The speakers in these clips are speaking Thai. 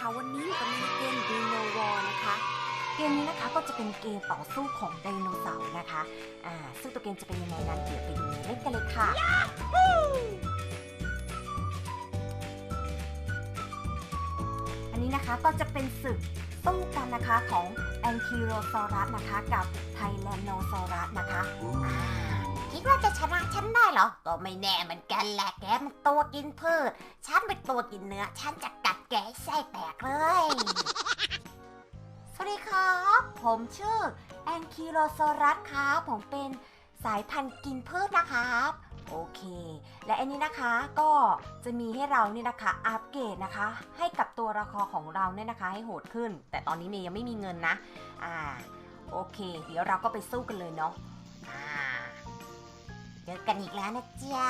นะคะ วันนี้อยู่กับมินิเกมดีโนวอนะคะ เกมนี้นะคะก็จะเป็นเกมต่อสู้ของไดโนเสาร์นะคะอ่าซึ่งตัวเกมจะเป็นยังไงนั้นเดี๋ยวไปดูเล่นกันเลยค่ะ อันนี้นะคะก็จะเป็นศึกสู้กันนะคะของแองคิโรซอรัสนะคะ กับไทแลนโนซอรัสนะคะอ่าคิดว่าจะชนะฉันได้เหรอ ก็ไม่แน่เหมือนกันแหละแกมันตัวกินพืช ฉันเป็นตัวกินเนื้อ ฉันจะ แกให้ไส้แตกเลย สวัสดีครับ ผมชื่อแองคิโลโซรัสครับผมเป็นสายพันธุ์กินพืชนะครับโอเค และอันนี้นะคะก็จะมีให้เราเนี่ยนะคะ อัปเกรดนะคะ ให้กับตัวละครของเราเนี่ยนะคะ ให้โหดขึ้น แต่ตอนนี้เมย์ยังไม่มีเงินนะ อ่า โอเค เดี๋ยวเราก็ไปสู้กันเลยเนาะ อ่า เจอกันอีกแล้วนะจ๊ะ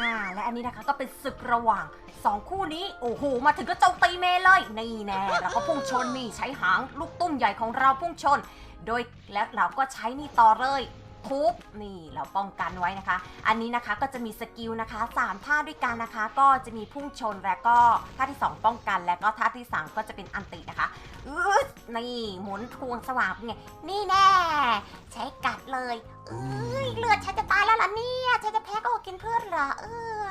อ่าและอันนี้นะคะก็เป็นศึกระหว่างสองคู่นี้โอ้โหมาถึงก็โจมตีเมย์เลยนี่แน่แล้วก็พุ่งชนนี่ใช้หางลูกตุ้มใหญ่ของเราพุ่งชน โดยและเราก็ใช้นี่ต่อเลย ทุบนี่เราป้องกันไว้นะคะ อันนี้นะคะก็จะมีสกิลนะคะ3ท่าด้วยกันนะคะ ก็จะมีพุ่งชนและก็ท่าที่ 2 ป้องกัน และก็ท่าที่3ก็จะเป็นอันตินะคะอืดนี่หมุนทวงสว่างเป็นไงนี่แน่ใช้กัดเลยเอ้ยเลือดฉันจะตายแล้วล่ะเนี่ยฉันจะแพ้ก็กินเพื่อนเหรอเออ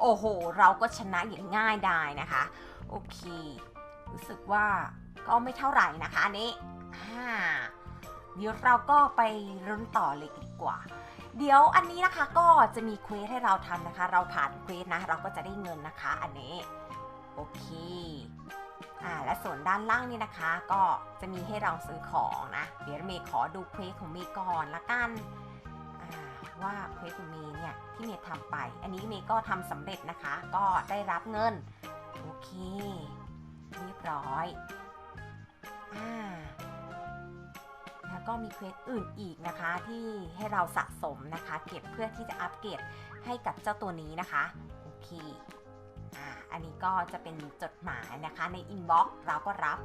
โอ้โห เราก็ชนะอย่างง่ายได้นะคะ โอเค รู้สึกว่าก็ไม่เท่าไหร่นะคะอันนี้อ่า เดี๋ยวเราก็ไปรุ้นต่อเลยดีกว่า เดี๋ยวอันนี้นะคะก็จะมีเควสให้เราทำนะคะ เราผ่านเควสนะ เราก็จะได้เงินนะคะ อันนี้โอเคอ่าและส่วนด้านล่างนี่นะคะ ก็จะมีให้เราซื้อของนะ เดี๋ยวเมย์ขอดูเควสของเมย์ก่อนละกันอ่าว่าเควสของเมย์เนี่ยที่เมย์ทำไป อันนี้เมย์ก็ทำสำเร็จนะคะ ก็ได้รับเงินโอเคเรียบร้อยอ่า ก็มีเควสอื่นอีกนะคะ ที่ให้เราสะสมนะคะ เก็บเพื่อที่จะอัปเกรดให้กับเจ้าตัวนี้นะคะ โอเคอ่าอันนี้ก็จะเป็นจดหมายนะคะในอินบ็อกซ์เราก็รับ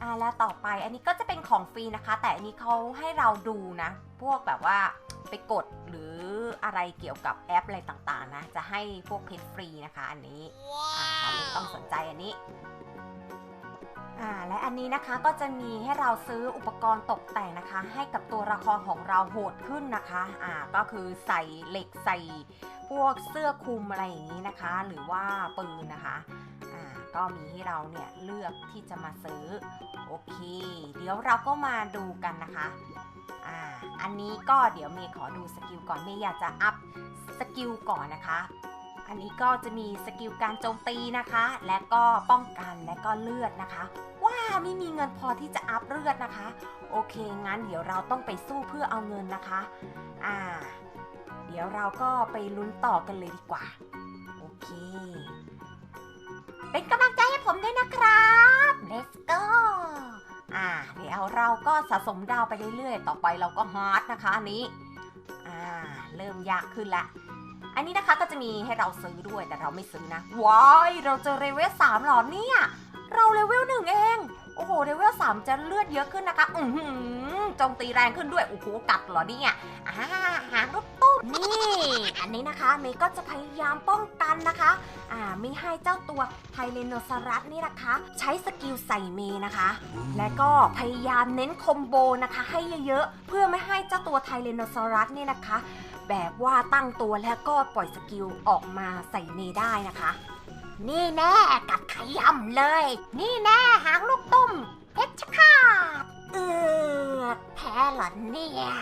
อ่าแล้วต่อไปอันนี้ก็จะเป็นของฟรีนะคะ แต่อันนี้เขาให้เราดูนะ พวกแบบว่าไปกดหรืออะไรเกี่ยวกับแอปอะไรต่างๆนะ จะให้พวกเพจฟรีนะคะ อันนี้อ่าเราไม่ต้องสนใจอันนี้ และอันนี้นะคะก็จะมีให้เราซื้ออุปกรณ์ตกแต่งนะคะ ให้กับตัวละครของเราโหดขึ้นนะคะอ่าก็คือใส่เหล็กใส่พวกเสื้อคลุมอะไรอย่างนี้นะคะ หรือว่าปืนนะคะอ่าก็มีให้เราเนี่ยเลือกที่จะมาซื้อโอเค เดี๋ยวเราก็มาดูกันนะคะอ่าอันนี้ก็เดี๋ยวเมย์ขอดูสกิลก่อนเมย์อยากจะอัพสกิลก่อนนะคะอันนี้ก็จะมีสกิลการโจมตีนะคะ และก็ป้องกันและก็เลือดนะคะ ไม่มีเงินพอที่จะอัพเลือดนะคะ โอเค งั้นเดี๋ยวเราต้องไปสู้เพื่อเอาเงินนะคะ อ่า เดี๋ยวเราก็ไปลุ้นต่อกันเลยดีกว่า โอเค เป็นกำลังใจให้ผมด้วยนะครับ let's go อ่า เดี๋ยวเราก็สะสมดาวไปเรื่อยๆ ต่อไปเราก็ฮาร์ดนะคะอันนี้ อ่า เริ่มยากขึ้นละอันนี้นะคะก็จะมีให้เราซื้อด้วยแต่เราไม่ซื้อนะ ว้าย เราเจอเลเวลสามหรอเนี่ย เราเลเวลหนึ่งเอง โอ้โหเลเวลสามจะเลือดเยอะขึ้นนะคะ อือหือโจมตีแรงขึ้นด้วย โอ้โห กัดเหรอเนี่ยอ่าหางลูกตุ้มนี่ อันนี้นะคะ เมย์ก็จะพยายามป้องกันนะคะ อ่าไม่ให้เจ้าตัวไทเลโนซอรัสนี่นะคะ ใช้สกิลใส่เมย์นะคะ และก็พยายามเน้นคอมโบนะคะ ให้เยอะๆ เพื่อไม่ให้เจ้าตัวไทเลโนซอรัสเนี่ยนะคะ แบบว่าตั้งตัวแล้วก็ปล่อยสกิลออกมาใส่เมย์ได้นะคะ นี่แน่กัดขยำเลย นี่แน่หางลูกตุ้ แพ้เหรอเนี่ย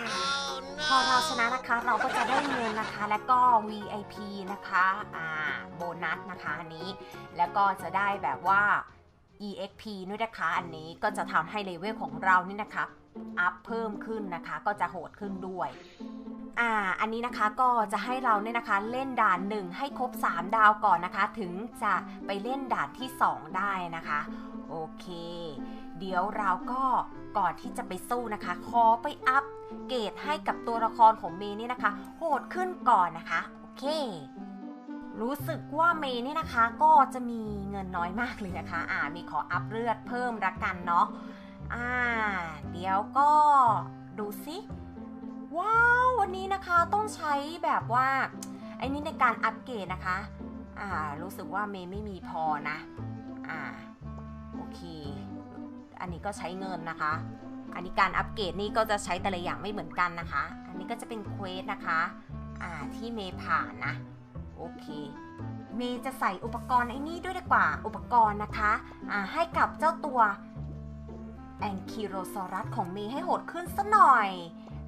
พอเราชนะนะคะเราก็จะได้เงินนะคะ แล้วก็ VIP นะคะอ่าโบนัสนะคะอันนี้ แล้วก็จะได้แบบว่า EXP ด้วยนะคะ อันนี้ก็จะทำให้เลเวลของเรานี่นะคะ อัพเพิ่มขึ้นนะคะ ก็จะโหดขึ้นด้วยอ่า อันนี้นะคะก็จะให้เราเนี่ยนะคะเล่นด่าน 1 ให้ครบ 3 ดาวก่อนนะคะ ถึงจะไปเล่นด่านที่ 2 ได้นะคะ โอเค เดี๋ยวเราก็ก่อนที่จะไปสู้นะคะ ขอไปอัพเกรดให้กับตัวละครของเมย์นี่นะคะ โหดขึ้นก่อนนะคะ โอเค รู้สึกว่าเมย์นี่นะคะ ก็จะมีเงินน้อยมากเลยนะคะ อ่า มีขออัพเลือดเพิ่มละกันเนาะ อ่า เดี๋ยวก็ดูสิว้าว วันนี้นะคะต้องใช้แบบว่า ไอ้นี่ในการอัปเกรดนะคะ อ่า รู้สึกว่าเมย์ไม่มีพอนะ อ่า อันนี้ก็ใช้เงินนะคะ อันนี้การอัปเกรดนี่ก็จะใช้แต่ละอย่างไม่เหมือนกันนะคะ อันนี้ก็จะเป็นเควสนะคะอ่าที่เมย์ผ่านนะ โอเค เมย์จะใส่อุปกรณ์ไอ้นี่ด้วยดีกว่า อุปกรณ์นะคะอ่าให้กับเจ้าตัวแอนคิโรซอรัสของเมย์ให้โหดขึ้นสัหน่อย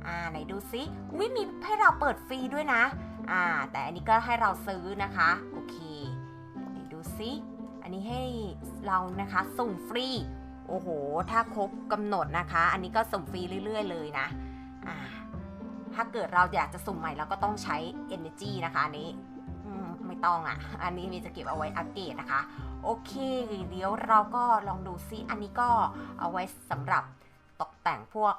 อ่าไหนดูซิวิมีให้เราเปิดฟรีด้วยนะอ่าแต่อันนี้ก็ให้เราซื้อนะคะ โอเคไหนดูซิอันนี้ให้เรานะคะส่งฟรี โอ้โห ถ้าครบกำหนดนะคะ อันนี้ก็ส่งฟรีเรื่อย ๆ เลยนะถ้าเกิดเราอยากจะสุ่มใหม่เราก็ต้องใช้ energy นะคะนี้ไม่ต้องอะ อันนี้มีจะเก็บเอาไว้อัปเกรดนะคะ โอเค เดี๋ยวเราก็ลองดูซิอันนี้ก็เอาไว้สำหรับตกแต่งพวก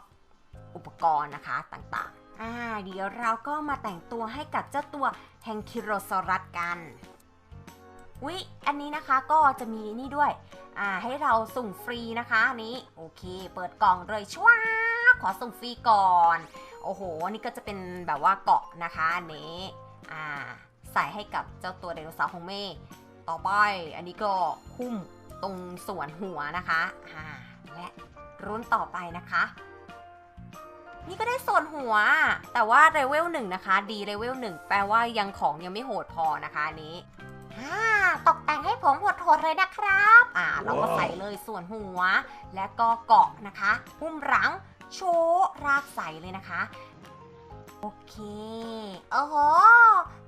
อุปกรณ์นะคะต่างๆ อ่า เดี๋ยวเราก็มาแต่งตัวให้กับเจ้าตัวแฮงคิโรซอรัสกันวิอันนี้นะคะก็จะมีนี่ด้วย อ่าให้เราสุ่มฟรีนะคะนี้โอเค เปิดกล่องเลยชว้าขอสุ่มฟรีก่อน โอ้โหนี่ก็จะเป็นแบบว่าเกาะนะคะอันนี้อ่าใส่ให้กับเจ้าตัวไดโนเสาร์ของเมย์ต่อไปอันนี้ก็หุ้มตรงส่วนหัวนะคะอ่าและรุ่นต่อไปนะคะ นี่ก็ได้ส่วนหัว แต่ว่าเลเวลหนึ่งนะคะ ดีเลเวลหนึ่งแปลว่ายังของยังไม่โหดพอนะคะนนี้อ่า ตกแต่งให้ผมโหดๆเลยนะครับ อ่า เราก็ใส่เลยส่วนหัว และก็เกาะนะคะหุ้มหลังโชว์รากใสเลยนะคะ โอเคโอ้โห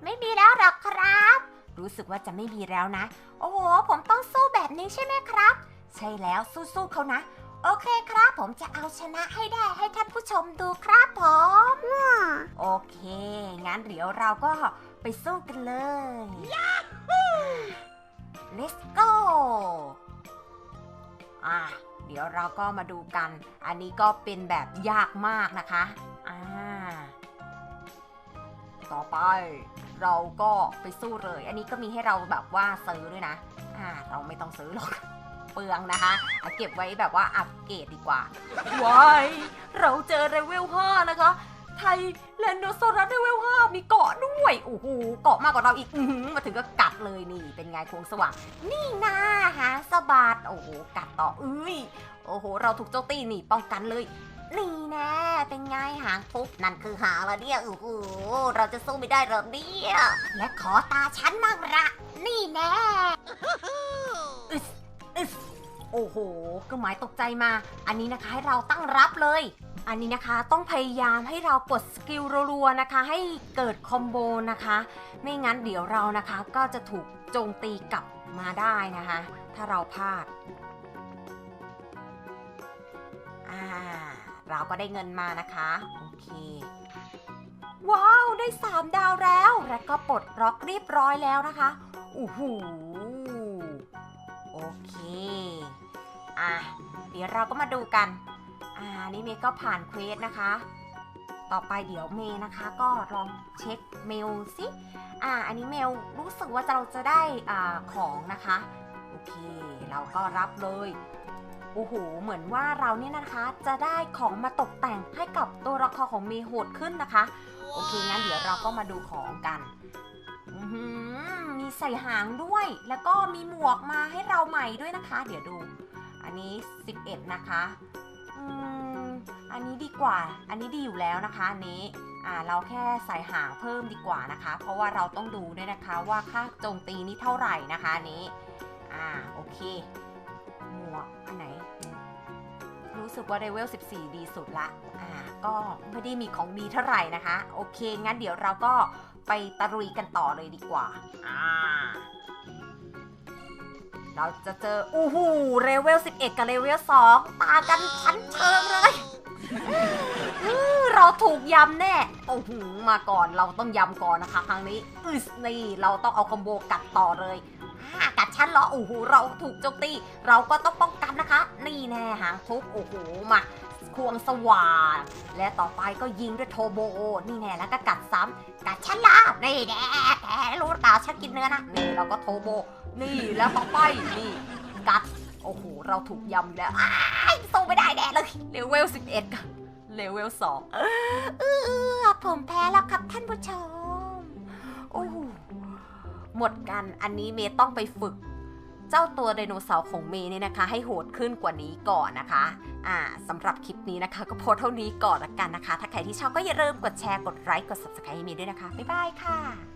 ไม่มีแล้วหรอกครับ รู้สึกว่าจะไม่มีแล้วนะ โอ้โห ผมต้องสู้แบบนี้ใช่ไหมครับ ใช่แล้วสู้ๆเขานะ โอเคครับ ผมจะเอาชนะให้ได้ให้ท่านผู้ชมดูครับผมโอเค งั้นเดี๋ยวเราก็ไปสู้กันเลย ยวเราก็มาดูกัน อันนี้ก็เป็นแบบยากมากนะคะอ่าต่อไปเราก็ไปสู้เลย อันนี้ก็มีให้เราแบบว่าซื้อด้วยนะ อ่า เราไม่ต้องซื้อหรอกเปลืองนะคะเเก็บไว้แบบว่าอัปเกรดดีกว่าว้ายเราเจอเลเวล5นะคะ ไทยแลนโดโซรัสเลเวล5มีเกาะด้วยโอ้โหเกาะมากกว่าเราอีกอืมาถึงก็กัดเลยนี่ เป็นไงโคงสว่าง นี่นะหาสะบัดโอ้โหกัดต่อเอ้ยโอ้โห เราถูกโจมตีนี่ป้องกันเลยนี่แน่เป็นไงหางปุ๊บนั่นคือหางล้วเนี่ยโอ้โหเราจะสู้ไม่ได้หรอเนี่ยและขอตาฉันมั่งละนี่แน่อึสอึสโอ้โหเครื่องหมายตกใจมา อันนี้นะคะให้เราตั้งรับเลย อันนี้นะคะต้องพยายามให้เรากดสกิลรัวๆนะคะ ให้เกิดคอมโบนะคะ ไม่งั้นเดี๋ยวเรานะคะก็จะถูกโจมตีกลับมาได้นะคะ ถ้าเราพลาดอ่าเราก็ได้เงินมานะคะ โอเค ว้าว ได้ 3 ดาวแล้ว แล้วก็ปลดล็อกเรียบร้อยแล้วนะคะโอ้โหโอเค อะ เดี๋ยวเราก็มาดูกัน อ่านี่เมย์ก็ผ่านเควสนะคะ ต่อไปเดี๋ยวเมย์นะคะ ก็ลองเช็คเมลสิอ่าอันนี้เมลรู้สึกว่าเราจะได้อ่าของนะคะ โอเค เราก็รับเลยโอ้โห เหมือนว่าเราเนี่ยนะคะจะได้ของมาตกแต่งให้กับตัวละครของเมย์โหดขึ้นนะคะ โอเค งั้นเดี๋ยวเราก็มาดูของกันอื้อหือมีใส่หางด้วย แล้วก็มีหมวกมาให้เราใหม่ด้วยนะคะ เดี๋ยวดู อันนี้ 11 นะคะ อืม อันนี้ดีกว่า อันนี้ดีอยู่แล้วนะคะอันนี้อ่าเราแค่ใส่หางเพิ่มดีกว่านะคะ เพราะว่าเราต้องดูด้วยนะคะว่าค่าโจมตีนี้เท่าไหร่นะคะนนี้อ่าโอเคหมวกอันไหน รู้สึกว่าเลเวล 14 ดีสุดละอ่าก็ไม่ได้มีของดีเท่าไหร่นะคะ โอเค งั้นเดี๋ยวเราก็ไปตะลุยกันต่อเลยดีกว่าอ่าเราจะเจออู้หูเลเวล 11 กับเลเวล 2 ตากันชั้นเชิงเลย อื้อเราถูกยำแน่ โอ้โห มาก่อนเราต้องยำก่อนนะคะ ครั้งนี้อึสนี่เราต้องเอาคอมโบกัดต่อเลยอ่ากัดชั้นเหรอ โอ้โห เราถูกโจมตี เราก็ต้องป้องกันนะคะ นี่แน่หางทุบ โอ้โห มาควงสว่านและต่อไปก็ยิงด้วยโทโบนี่แน่แล้วก็กัดซ้ำกัดฉันละนี่แน่แกรู้หรือเปล่าฉันกินเนื้อนะ นี่เราก็โทโบ นี่แล้วต่อไปนี่กัด เราถูกยำอีกแล้วอ้ายสู้ไม่ได้แน่เลยเลเวล11กับเลเวล2เออผมแพ้แล้วครับท่านผู้ชมโอ้โหหมดกันอันนี้เมย์ต้องไปฝึก เจ้าตัวไดโนเสาร์ของเมย์เนี่ยนะคะ ให้โหดขึ้นกว่านี้ก่อนนะคะ อ่าสำหรับคลิปนี้นะคะ ก็โพสเท่านี้ก่อนละกันนะคะ ถ้าใครที่ชอบก็อย่าลืมกดแชร์กดไลค์กด subscribe ให้เมย์ด้วยนะคะบ๊ายบายค่ะ